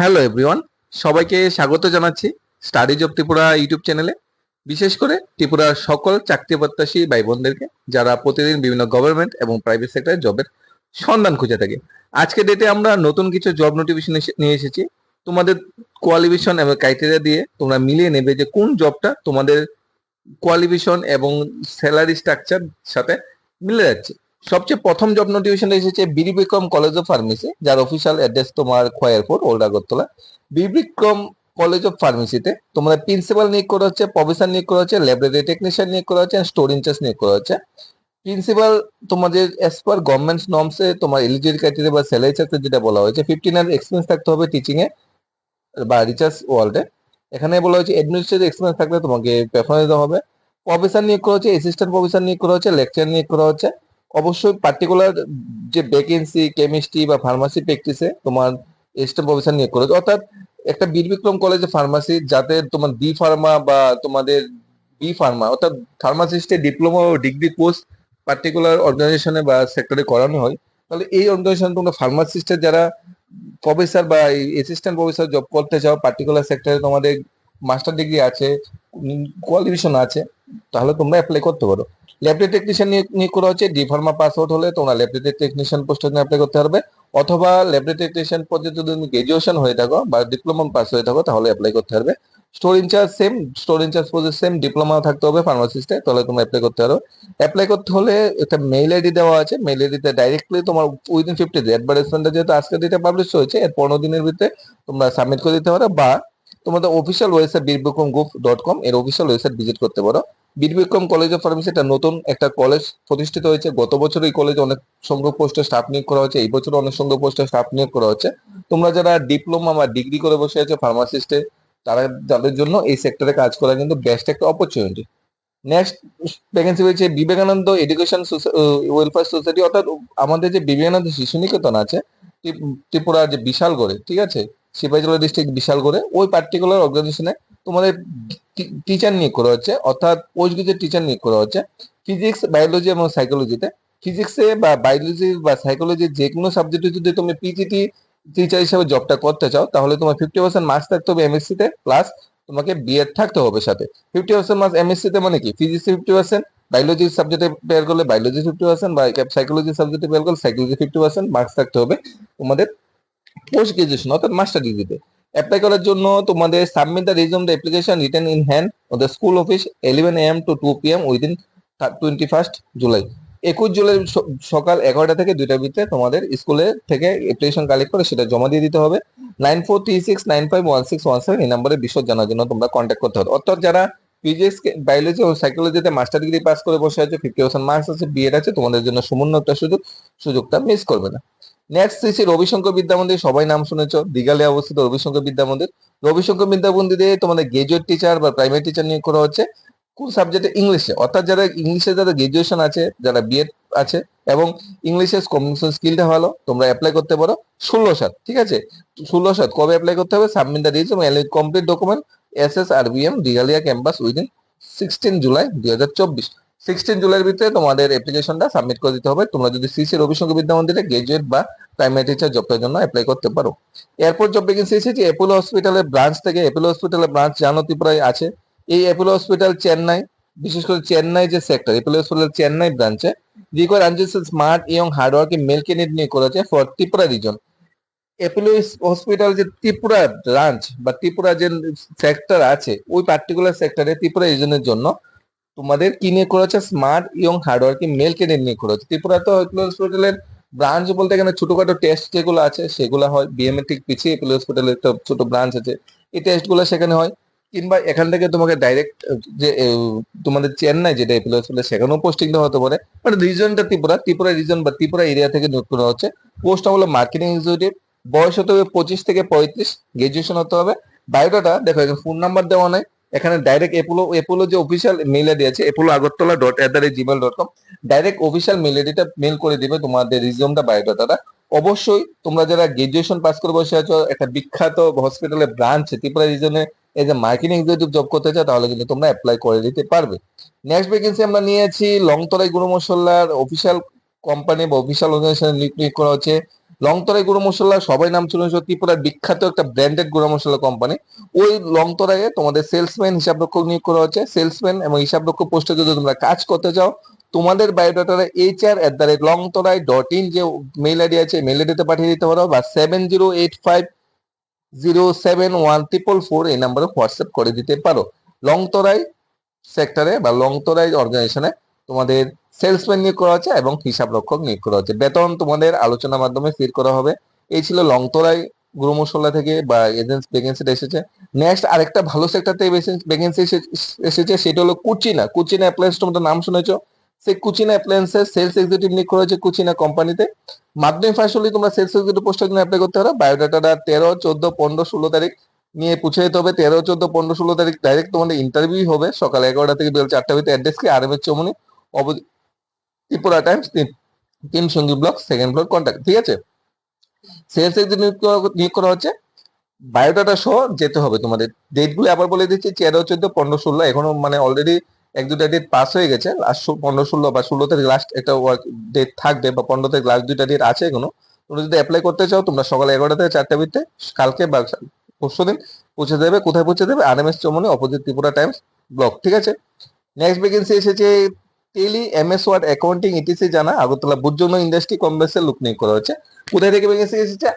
Hello everyone সবাইকে স্বাগত জানাচ্ছি স্টাডিজ অফ ত্রিপুরা ইউটিউব চ্যানেলে বিশেষ করে ত্রিপুরার সকল চাকরি প্রত্যাশী ভাই বোনদেরকে যারা প্রতিদিন বিভিন্ন গভর্নমেন্ট এবং প্রাইভেট সেক্টরে জবের সন্ধান খুঁজে থাকে। আজকে ডেটে আমরা নতুন কিছু জব নোটিফিকেশন নিয়ে এসেছি। তোমাদের কোয়ালিফিকেশন এবং ক্রাইটেরিয়া দিয়ে তোমরা মিলিয়ে নেবে যে কোন জবটা তোমাদের কোয়ালিফিকেশন এবং স্যালারি স্ট্রাকচার সাথে মিলে যাচ্ছে। সবচেয়ে প্রথম জব নোটিফিকেশন এসেছে BD Bikram college of pharmacy যার অফিসিয়াল অ্যাড্রেস তোমার Khayerpur old Agartala BD Bikram college of ফার্মেসিতে তোমাদের প্রিন্সিপাল নিয়োগ করা হচ্ছে প্রফেসর নিয়োগ করা হচ্ছে ল্যাবরেটরি টেকনিশিয়ান নিয়োগ করা হচ্ছে স্টোর ইনচার্জ নিয়োগ করা হচ্ছে। প্রিন্সিপাল তোমাদের অ্যাজ পার গভর্নমেন্ট নর্মসে তোমার এলিজিবিলিটি ক্রাইটেরিয়া বা স্যালারি স্ট্রাকচার যেটা বলা হয়েছে ফিফটিন ইয়ার এক্সপিরিয়েন্স থাকতে হবে টিচিং এ বা রিসার্চ ওয়ার্ল্ডে এখানে বলা হয়েছে অ্যাডমিনিস্ট্রেটিভ এক্সপিরিয়েন্স থাকলে তোমাকে প্রেফারেন্স দেওয়া হবে। প্রফেসর নিয়োগ করা হচ্ছে অ্যাসিস্ট্যান্ট প্রফেসর নিয়োগ করা হচ্ছে লেকচার নিয়োগ করা হচ্ছে। অবশ্যই পার্টিকুলার যে ভ্যাকেন্সি কেমিস্ট্রি বা ফার্মাসি প্র্যাকটিসে তোমার এসিস্ট্যান্ট প্রফেসর নিয়োগ করা অর্থাৎ একটা বীরবিক্রম কলেজে ফার্মাসি যাতে তোমার বি ফার্মা বা তোমাদের বি ফার্মা অর্থাৎ ফার্মাসিস্টে ডিপ্লোমা ও ডিগ্রি কোর্স পার্টিকুলার অর্গানাইজেশনে বা সেক্টরে করানো হয়, তাহলে এই অর্গানাইজেশন তোমরা ফার্মাসিস্টের যারা প্রফেসর বা অ্যাসিস্ট্যান্ট প্রফেসর জব করতে চাও পার্টিকুলার সেক্টরে তোমাদের মাস্টার ডিগ্রি আছে কোয়ালিফিকেশন আছে তাহলে তোমরা অ্যাপ্লাই করতে পারো। ল্যাবরেটরি টেকনিশিয়ান নিয়োগ করা হচ্ছে ডি ফার্মা পাস আউট হলে তোমরা ল্যাবরেটরি টেকনিশিয়ান জন্য অ্যাপ্লাই করতে পারবে। অথবা ল্যাবরেটরি টেকনিশিয়ান পর্যন্ত যদি তুমি গ্রাজুয়েশন হয়ে থাকো বা ডিপ্লোমা পাস হয়ে থাকো, তাহলে অ্যাপ্লাই করতে পারবে। Store incharge same store incharge post same diploma থাকতে হবে ফার্মাসিস্টে তাহলে তোমরা অ্যাপ্লাই করতে পারো। অ্যাপ্লাই করতে হলে একটা মেইল আইডি দেওয়া আছে মেইল আইডিতে ডাইরেক্টলি তোমার উইদিন ফিফটি ডে অ্যাডভার্টাইজমেন্টটা যেহেতু আজকে ডেটে পাবলিশ হয়েছে, এর পনেরো দিনের ভিতরে তোমরা সাবমিট করে দিতে পারো বা তোমাদের official website Birbikram group dot com এর অফিসিয়াল ওয়েবসাইট ভিজিট করতে পারো। বীরবিক্রম কলেজ অফ ফার্মেসি একটা নতুন একটা কলেজ প্রতিষ্ঠিত হয়েছে। গত বছর এই কলেজে অনেক সংখ্যক পোস্টে স্টাফ নিয়োগ করা হয়েছে। এই বছর অনেক সংখ্যক পোস্টে স্টাফ নিয়োগ করা হচ্ছে তোমরা যারা ডিপ্লোমা বা ডিগ্রি করে বসে আছে ফার্মাসিস্টে তারা তাদের জন্য এই সেক্টরে কাজ করা কিন্তু বেস্ট একটা অপরচুনিটি নেক্সট ভ্যাকেন্সি হয়েছে বিবেকানন্দ এডুকেশন ওয়েলফেয়ার সোসাইটি অর্থাৎ আমাদের যে বিবেকানন্দ শিশু নিকেতন আছে ত্রিপুরা যে বিশালগড়ে, ঠিক আছে? সিপাহীজলা ডিস্ট্রিক্ট বিশালগড়ে, ওই পার্টিকুলার অর্গানাইজেশনে তোমাদের টিচার নিয়োগ করা হচ্ছে, অর্থাৎ পোস্ট গ্রাজুয়েট টিচার নিয়োগ করা হচ্ছে। ফিজিক্স বায়োলজি এবং সাইকোলজিতে ফিজিক্সে বা বায়োলজি বা সাইকোলজি যে কোনো সাবজেক্টে যদি তুমি পিজিটি টিচার হিসেবে জবটা করতে চাও, তাহলে তোমার ফিফটি পার্সেন্ট মার্কস থাকতে হবে এমএসসি তে প্লাস তোমাকে বিএড থাকতে হবে সাথে। ফিফটি পার্সেন্ট মার্কস এমএসসি তে মানে কি? ফিজিক্স ফিফটি পার্সেন্ট বায়োলজি সাবজেক্টে পেয়ার করলে বায়োলজি ফিফটি পার্সেন্ট বা সাইকোলজি সাবজেক্টে পেয়ার করলে সাইকোলজি ফিফটি পার্সেন্ট মার্কস থাকতে হবে তোমাদের পোস্ট গ্রাজুয়েশন অর্থাৎ মাস্টার ডিগ্রিতে অ্যাপ্লাই করার জন্য তোমাদের submit the resume the application written in hand to the school office eleven AM to two P M within twenty first July একুশ জুলাই সকাল এগারোটা থেকে দুইটার ভিতরে তোমাদের স্কুলে থেকে অ্যাপ্লিকেশন কালেক্ট করে সেটা জমা দিয়ে দিতে হবে। Nine four three six nine five one six one seven এই নাম্বারে বিশদ জানার জন্য তোমরা কন্ট্যাক্ট করতে হবে। অর্থাৎ যারা ফিজিক্স বায়োলজি ও সাইকোলজিতে মাস্টার ডিগ্রি পাস করে বসে আছে ফিফটি পার্সেন্ট মার্কস আছে বিএড আছে, তোমাদের জন্য সুমূল্য একটা সুযোগ, সুযোগটা মিস করবে না। নেক্সট শ্রী রবিশঙ্কর বিদ্যা মন্দির সবাই নাম শুনেছ দিঘালে অবস্থিত রবিশঙ্কর বিদ্যা মন্দির রবিশঙ্কর বিদ্যা মন্দিরে তোমাদের গ্রাজুয়েট টিচার বা প্রাইমারি টিচার নিয়োগ করা হচ্ছে। কোন সাবজেক্টে ইংলিশে অর্থাৎ যারা ইংলিশে যারা গ্রাজুয়েশন আছে, যারা বিএড আছে এবং ইংলিশের কমিউনিকেশন স্কিলটা ভালো, তোমরা অ্যাপ্লাই করতে পারো ষোলো সাত, ঠিক আছে? ষোলো সাত, কবে অ্যাপ্লাই করতে হবে? Submit the ridge complete document S S R B M Dighalia campus within sixteen July দুই হাজার চব্বিশ। সিক্সটিন জুলাইয়ের ভিতরে তোমাদের অ্যাপ্লিকেশনটা সাবমিট করে দিতে হবে। তোমরা যদি সিসি রবিশঙ্কর বিদ্যা মন্দিরে গ্রাজুয়েট বা প্রাইমারি টিচার জবটার জন্য অ্যাপ্লাই করতে পারো। এরপর জব ভ্যাকেন্সি এসেছে অ্যাপোলো হসপিটালের ব্রাঞ্চ থেকে অ্যাপোলো হসপিটালের ব্রাঞ্চ জানো ত্রিপুরায় আছে। এই অ্যাপোলো হসপিটাল চেন্নাই বিশেষ করে চেন্নাই যে সেক্টর অ্যাপোলো হসপিটাল চেন্নাই ব্রাঞ্চে require আনজেস smart young hardworking male candidate নিয়ে করেছে for Tripura region Apollo hospital যে ত্রিপুরা ব্রাঞ্চ বা ত্রিপুরা যে সেক্টর আছে, ওই পার্টিকুলার সেক্টরে ত্রিপুরা রিজনের জন্য তোমাদের কি নিয়ে করেছে smart young hardworking male candidate নিয়ে করেছে ত্রিপুরা তো হসপিটালের ব্রাঞ্চ বলতে এখানে ছোটখাটো টেস্ট যেগুলো আছে, সেগুলো হয়। বিএমএ ঠিক পিছিয়ে এপেলো হসপিটালের একটা ছোট ব্রাঞ্চ আছে। এই টেস্টগুলো সেখানে হয়। কিংবা এখান থেকে তোমাকে ডাইরেক্ট যে তোমাদের চেন্নাই যেটা এপেলো হসপিটাল সেখানেও পোস্টিং দেওয়া হতে পারে। মানে রিজনটা ত্রিপুরা ত্রিপুরা রিজন বা ত্রিপুরা এরিয়া থেকে নিয়োগ করা হচ্ছে। পোস্টটা হলো মার্কেটিং এক্সিকিউটিভ বয়স হতে হবে পঁচিশ থেকে পঁয়ত্রিশ। গ্রাজুয়েশন হতে হবে। বায়োডাটা দেখো, এখানে ফোন নাম্বার দেওয়া নাই। এখানে ডাইরেক্ট এপোলো এপোলো যে অফিসিয়াল মেল আইডি আছে Apollo Agartala dot at the rate Gmail dot com direct official mail আইডিটা মেল করে দিবে তোমাদের রিজিউমটা বায়োডাটাটা অবশ্যই তোমরা যারা গ্রাজুয়েশন পাস করে বসে আছো, একটা বিখ্যাত হসপিটালের ব্রাঞ্চ ত্রিপুরা রিজনে এই যে মার্কেটিং এক্সিকিউটিভ জব করতে চাও, তাহলে কিন্তু তোমরা অ্যাপ্লাই করে দিতে পারবে। নেক্সট ভ্যাকেন্সি আমরা নিয়েছি লংতরাই গুরু মশলার অফিসিয়াল কোম্পানি বা অফিসিয়াল অর্গানাইজেশন নিয়োগ করা হচ্ছে। লংতরাই গুঁড়ো মশলা, সবাই নাম শুনেছ ত্রিপুরার বিখ্যাত একটা ব্র্যান্ডেড গুঁড়ো মশলা কোম্পানি ওই লংতরাইয়ে তোমাদের সেলসম্যান হিসাব রক্ষক নিয়োগ করা হচ্ছে। সেলসম্যান এবং হিসাব রক্ষক পোস্টে যদি তোমরা কাজ করতে চাও, তোমাদের বায়োডাটারে H R at the rate Longtharai dot in যে মেইল আইডি আছে মেইল আইডিতে পাঠিয়ে দিতে পারো বা seven zero eight five zero seven one triple four এই নাম্বারে হোয়াটসঅ্যাপ করে দিতে পারো। লংতরাই সেক্টরে বা লংতরাই অর্গানাইজেশনে তোমাদের সেলসম্যান নিয়োগ করা হচ্ছে এবং হিসাব রক্ষক নিয়োগ করা হচ্ছে। বেতন তোমাদের আলোচনার মাধ্যমে স্থির করা হবে। এই ছিল লংতরাই গুরু মশলা থেকে বা এজেন্স ভ্যাকেন্সিটা এসেছে। নেক্সট আরেকটা ভালো সেক্টর থেকে ভ্যাকেন্সি এসেছে, সেটা হলো কুচিনা। কুচিনা অ্যাপ্লায়েন্স তোমরা নাম শুনেছো। সেই কুচিনা অ্যাপ্লায়েন্সের সেলস এক্সিকিউটিভ নিয়োগ করা হয়েছে কুচিনা কোম্পানিতে মাধ্যমিক পাশ হলে তোমরা সেলস এক্সিকিউটিভ পোস্টের জন্য অ্যাপ্লাই করতে পারো। বায়োডাটাটা তেরো, চোদ্দ, পনেরো, ষোলো তারিখ নিয়ে পুছে যেতে হবে। তেরো, চোদ্দ, পনেরো, ষোলো তারিখ ডাইরেক্ট তোমাদের ইন্টারভিউ হবে। সকাল এগারোটা থেকে বিকেল চারটা ভিতরে অ্যাড্রেস কি? আর এম এস চৌমনি অব- ত্রিপুরা টাইমস, তিন সঙ্গী ব্লক সেকেন্ড ফ্লোর কন্ট্যাক্ট ঠিক আছে? সেলস এক্সিকিউটিভ নিয়োগ করা হচ্ছে বায়োডাটা সহ যেতে হবে তোমাদের। ডেটগুলো আবার বলে দিচ্ছি, তেরো, চোদ্দ, পনেরো, ষোলো, এখনও মানে অলরেডি এক, দুটা ডেট পাস হয়ে গেছে। লাস্ট পনেরো, ষোলো বা ষোলো তারিখ লাস্ট একটা ডেট থাকবে বা পনেরো তারিখ লাস্ট দুইটা ডেট আছে এখনও। তোমরা যদি অ্যাপ্লাই করতে চাও, তোমরা সকাল এগারোটা থেকে চারটা ভিতরে কালকে বা পরশু দিন পৌঁছে দেবে, কোথায় পৌঁছে দেবে? R M S Chaumuhani opposite Tripura Times block ঠিক আছে? নেক্সট ভ্যাকেন্সি এসেছে Tally MS Word accounting ETC জানা আগরতলা বুজ্জন্য ইন্ডাস্ট্রি কমপ্লেক্সের লুক নিয়োগ করা হচ্ছে কোথায় থেকে ভ্যাকেন্সি এসেছে?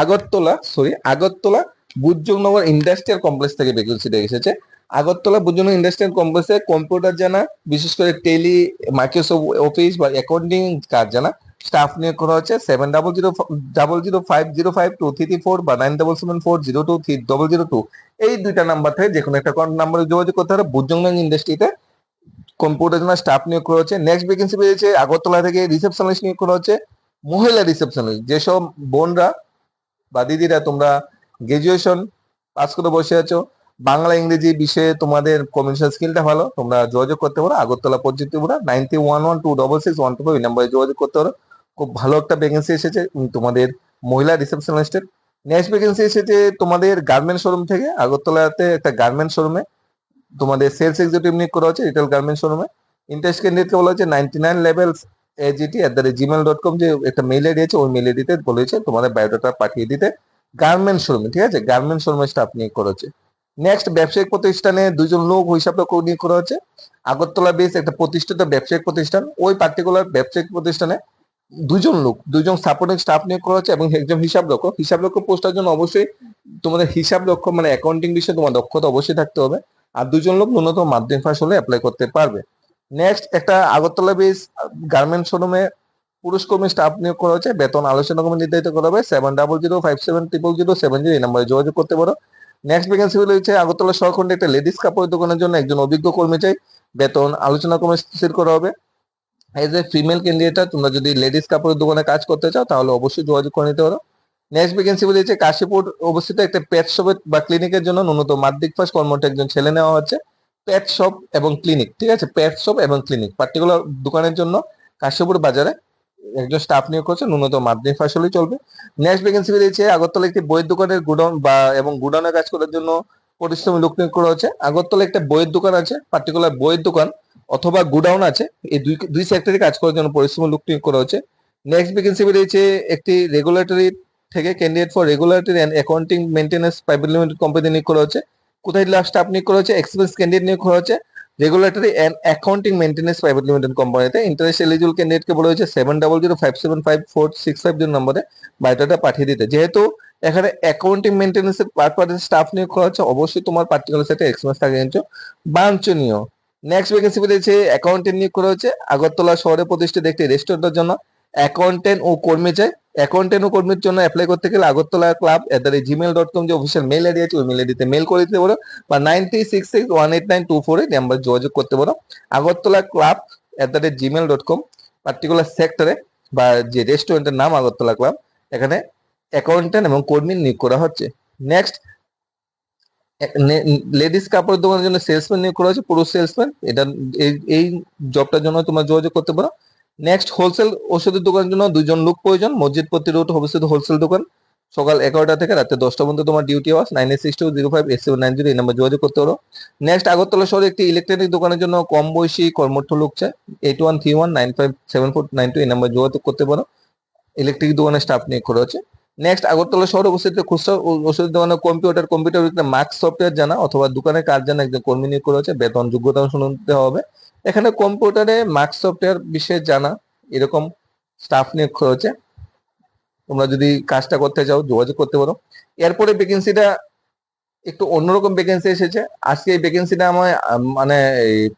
Agartala sorry Agartala Bodhjungnagar industrial complex থেকে ভ্যাকেন্সিটা এসেছে। আগরতলা বুজ্জনগর ইন্ডাস্ট্রিয়াল কমপ্লেক্সে কম্পিউটার জানা বিশেষ করে টেলি মাইক্রোসফট অফিস বা অ্যাকাউন্টিং কাজ জানা স্টাফ নিয়োগ করা হচ্ছে seven double zero double zero five zero five two three four বা nine double seven four zero two three double zero two এই দুইটা নাম্বার থেকে যে কোনো একটা নাম্বারে যোগাযোগ করতে হবে বুজ্জংনাং ইন্ডাস্ট্রিতে কম্পিউটার স্টাফ নিয়োগ করা হচ্ছে। নেক্সট ভ্যাকেন্সি পেয়েছে আগরতলা থেকে রিসেপশনিস্ট নিয়োগ করা হচ্ছে। মহিলা রিসেপশনিস্ট যেসব বোনরা বা দিদিরা তোমরা গ্রাজুয়েশন পাস করে বসে আছো, বাংলা, ইংরেজি বিষয়ে তোমাদের কমিউনিকেশন স্কিলটা ভালো, তোমরা যোগাযোগ করতে পারো। আগরতলা পর্যন্ত তোমরা ninety one one two double six one two এই নাম্বারে যোগাযোগ করতে পারো। খুব ভালো একটা ভ্যাকেন্সি এসেছে তোমাদের মহিলা রিসেপশনিস্টের নেক্সট ভ্যাকেন্সি এসেছে তোমাদের গার্মেন্ট শোরুম থেকে। আগরতলাতে একটা গার্মেন্ট শোরুমে তোমাদের সেলস এক্সিকিউটিভ নিয়োগ করা হচ্ছে রিটেল গার্মেন্ট শোরুমে ইন্টারেস্ট ক্যান্ডিডেটকে বলা হচ্ছে ninety nine levels AGT at the rate Gmail dot com যে একটা মেইল আইডি আছে, ওই মেইল আইডিতে বলেছে তোমাদের বায়োডাটা পাঠিয়ে দিতে গার্মেন্ট শোরুমে ঠিক আছে? গার্মেন্ট শোরুমে স্টাফ নিয়োগ করা হচ্ছে। নেক্সট ব্যবসায়িক প্রতিষ্ঠানে দুজন লোক হিসাব নিয়োগ করা হচ্ছে। আগরতলা বেস একটা প্রতিষ্ঠিত ব্যবসায়িক প্রতিষ্ঠান। ওই পার্টিকুলার ব্যবসায়িক প্রতিষ্ঠানে দুজন লোক দুজন সাপোর্টিং স্টাফ নিয়োগ করা হচ্ছে এবং একজন হিসাব রক্ষক হিসাব রক্ষক পোস্টার জন্য অবশ্যই তোমাদের হিসাব রক্ষক মানে অ্যাকাউন্টিং বিষয়ে তোমার দক্ষতা অবশ্যই থাকতে হবে। আর দুজন লোক ন্যূনতম মাধ্যমিক পাস হলে অ্যাপ্লাই করতে পারবে। নেক্সট একটা আগরতলা বেস গার্মেন্ট শোরুমে পুরুষ কর্মী স্টাফ নিয়োগ করা হয়েছে। বেতন আলোচনা কমে নির্ধারিত করা হবে। Seven double zero five seven triple zero seven zero এই নাম্বারে যোগাযোগ করতে পারো। নেক্সট ভ্যাকেন্সি রয়েছে আগরতলা সহখণ্ডে একটা লেডিস কাপড়ের দোকানের জন্য একজন অভিজ্ঞ কর্মী চাই। বেতন আলোচনা কমে স্থির করা হবে। এজ এ ফিমেল ক্যান্ডিডেট তোমরা যদি লেডিস কাপড়ের দোকানে কাজ করতে চাও, তাহলে অবশ্যই যোগাযোগ করে নিতে পারো। নেক্সট ভ্যাকেন্সি বলেছে কাশীপুর অবস্থিত একটা পেট শপের বা ক্লিনিকের জন্য ন্যূনতম মাধ্যমিক পাস কর্মরত একজন ছেলে নেওয়া হচ্ছে পেট শপ এবং ক্লিনিক ঠিক আছে? পেট শপ এবং ক্লিনিক পার্টিকুলার দোকানের জন্য কাশীপুর বাজারে একজন স্টাফ নিয়োগ করছে, ন্যূনতম মাধ্যমিক পাস হলেই চলবে। নেক্সট ভ্যাকেন্সি বেরিয়েছে আগরতলা একটি বইয়ের দোকানের গুডাউন বা এবং গুডাউনে কাজ করার জন্য পরিশ্রমী লোক নিয়োগ করা হচ্ছে আগরতলা একটা বইয়ের দোকান আছে পার্টিকুলার বইয়ের দোকান অথবা গুডাউন আছে। এই দুই দুই সেক্টরে কাজ করার জন্য পরিশ্রমী লোক নিয়োগ করা হচ্ছে নেক্সট ভ্যাকেন্সি বেরিয়েছে একটি রেগুলেটরি থেকে candidate for regulatory and accounting maintenance private limited company নিয়োগ করা হচ্ছে। কোথায় লাস্ট স্টাফ নিয়োগ করা হচ্ছে? এক্সপিরিয়েন্স ক্যান্ডিডেট নিয়োগ করা হচ্ছে। Regulatory and accounting maintenance private limited কোম্পানিতে ইন্টারেস্ট এলিজিবল ক্যান্ডিডেটকে বলা হয়েছে seven double zero five seven five four six five zero নম্বরে। বায়োডাটা পাঠিয়ে দিতে। যেহেতু এখানে অ্যাকাউন্টিং মেনটেন্যান্স এর পার পার্টি স্টাফ নিয়োগ করা হচ্ছে, অবশ্যই তোমার পার্টিকুলার সেটে এক্সপিরিয়েন্স থাকে কিন্তু বাঞ্ছনীয়। নেক্সট ভ্যাকেন্সি বেরিয়েছে অ্যাকাউন্টেন্ট নিয়োগ করা হচ্ছে। আগরতলা শহরে প্রতিষ্ঠিত একটি রেস্টুরেন্টের জন্য। অ্যাকাউন্টেন্ট ও কর্মী চাই। অ্যাকাউন্টেন্ট ও কর্মীর জন্য অ্যাপ্লাই করতে গেলে Agartala club at the Gmail dot com যে অফিসিয়াল মেল আইডি আছে, ওই মেল আইডিতে মেল করে দিতে পারো বা nine three six six one eight nine two four এই নাম্বার যোগাযোগ করতে পারো। Agartala club at the rate Gmail dot com particular সেক্টরে বা যে রেস্টুরেন্টের নাম আগরতলা ক্লাব এখানে অ্যাকাউন্টেন্ট এবং কর্মী নিয়োগ করা হচ্ছে। নেক্সট লেডিস কাপড়ের দোকানের জন্য সেলসম্যান নিয়োগ করা হচ্ছে, পুরুষ সেলসম্যান এটা, এই জবটার জন্য তোমরা যোগাযোগ করতে পারো। নেক্সট হোলসেল ওষুধের দোকানের জন্য দুজন লোক প্রয়োজন। মসজিদপত্তি রোড অবস্থিত হোলসেল দোকান। সকাল এগারোটা থেকে রাতে দশটা পর্যন্ত তোমার duty hours nine eight six two zero five eight seven nine zero এই নাম্বার যোগাযোগ করতে পারো। নেক্সট আগরতলা শহরে একটি ইলেকট্রনিক দোকানের জন্য কম বয়সী কর্মঠ লোক চায় eight one three one nine five seven four nine two এই নাম্বার যোগাযোগ করতে পারো। ইলেকট্রিক দোকানের স্টাফ নিয়োগ করা হচ্ছে। নেক্সট আগরতলা শহরে অবস্থিত খুচরা ওষুধের দোকানে কম্পিউটার কম্পিউটার মার্ক সফটওয়্যার জানা অথবা দোকানে কাজ জানা একজন কর্মী নিয়োগ করা হচ্ছে। বেতন যোগ্যতা শুনতে হবে। এখানে কম্পিউটারে মার্ক সফটওয়্যার বিষয়ে জানা, এরকম স্টাফ নিয়োগ হচ্ছে তোমরা যদি কাজটা করতে চাও, যোগাযোগ করতে পারো। এরপরে ভ্যাকেন্সিটা একটু অন্যরকম ভ্যাকেন্সি এসেছে। আজকে এই ভ্যাকেন্সিটা আমার মানে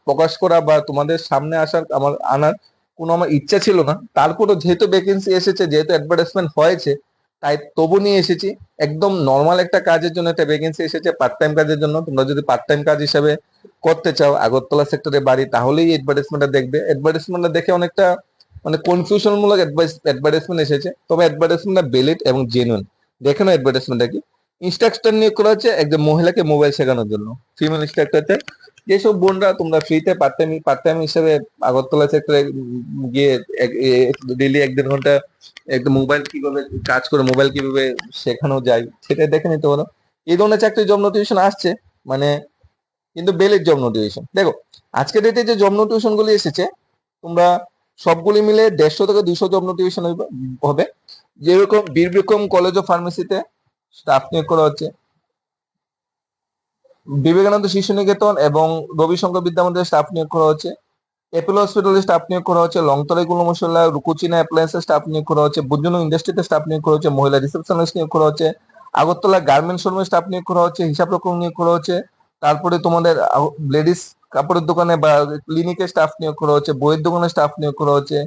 প্রকাশ করা বা তোমাদের সামনে আসার আমার, আনার কোনো আমার ইচ্ছা ছিল না। তারপরও যেহেতু ভ্যাকেন্সি এসেছে, যেহেতু অ্যাডভার্টাইজমেন্ট হয়েছে, তাই তবু নিয়ে এসেছি। একদম নর্মাল একটা কাজের জন্য একটা ভ্যাকেন্সি এসেছে পার্ট টাইম কাজের জন্য। তোমরা যদি পার্ট টাইম কাজ হিসাবে করতে চাও আগরতলা সেক্টরে বাড়ি, তাহলেই অ্যাডভার্টাইজমেন্টটা দেখবে। অ্যাডভার্টাইজমেন্টটা দেখে অনেকটা মানে কনফিউশন মূলক অ্যাডভার্টাইজমেন্ট এসেছে। তবে অ্যাডভার্টাইজমেন্টটা বেলিড এবং জেনুইন দেখে নাও অ্যাডভার্টাইজমেন্টটা কি। ইনস্ট্রাকশন নিয়োগ করা হচ্ছে একজন মহিলাকে মোবাইল শেখানোর জন্য। ফিমেল ইনস্ট্রাক্টরতে যেসব বোনরা তোমরা ফ্রিতে পার্ট টাইম হিসেবে আগরতলা সেক্টরে গিয়ে ডেলি এক দেড় ঘণ্টা একটা মোবাইল কীভাবে কাজ করে মোবাইল কীভাবে শেখানো যায় সেটা দেখে নিতে পারো। এই ধরনের চাকরি জব নোটিফিকেশন আসছে। মানে কিন্তু বেলের জব নোটিফিকেশন দেখো, আজকের ডেটে যে জব নোটিফিকেশন গুলি এসেছে, তোমরা সবগুলি মিলে দেড়শো থেকে দুশো জব নোটিফিকেশন হবে যেরকম বীর বিক্রম কলেজ অফ ফার্মেসিতে স্টাফ নিয়োগ করা হচ্ছে। বিবেকানন্দ শিশু নিকেতন এবং রবিশঙ্কর বিদ্যা মন্দিরে স্টাফ নিয়োগ করা হচ্ছে। এপোলো হসপিটালে স্টাফ নিয়োগ করা হচ্ছে। লংতরাই গুলো মশলা রুকুচিনা অ্যাপ্লায়েন্সে স্টাফ নিয়োগ করা হচ্ছে। বুজুনু ইন্ডাস্ট্রিতে স্টাফ নিয়োগ করা হচ্ছে। মহিলা রিসেপশনিস্ট নিয়োগ করা হচ্ছে। আগরতলা গার্মেন্টস শোরুমে স্টাফ নিয়োগ করা হচ্ছে। হিসাব রকম নিয়োগ করা হচ্ছে। তারপরে তোমাদের লেডিস কাপড়ের দোকানে বা ক্লিনিকে স্টাফ নিয়োগ করা হচ্ছে, বইয়ের দোকানে স্টাফ নিয়োগ করা হচ্ছে,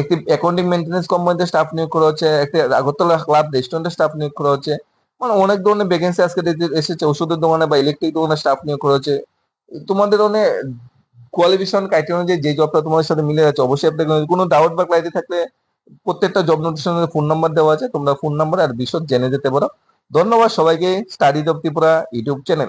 একটি অ্যাকাউন্টিং মেনটেন্স কোম্পানিতে স্টাফ নিয়োগ করা হচ্ছে, একটি আগরতলা ক্লাব রেস্টুরেন্টে স্টাফ নিয়োগ করা হচ্ছে। মানে অনেক ধরনের ভ্যাকেন্সি আজকে এসেছে, ওষুধের দোকানে বা ইলেকট্রিক দোকানে স্টাফ নিয়োগ করা হচ্ছে। তোমাদের অনেক কোয়ালিফিকেশন ক্রাইটেরিয়া অনুযায়ী যে জবটা তোমাদের সাথে মিলে যাচ্ছে, অবশ্যই আপনাদের কোনো ডাউট বা ক্লাইটি থাকলে প্রত্যেকটা জব নোটিফিকেশনের ফোন নাম্বার দেওয়া আছে, তোমরা ফোন নাম্বার আর বিশদ জেনে যেতে পারো। ধন্যবাদ সবাইকে study job Tripura YouTube channel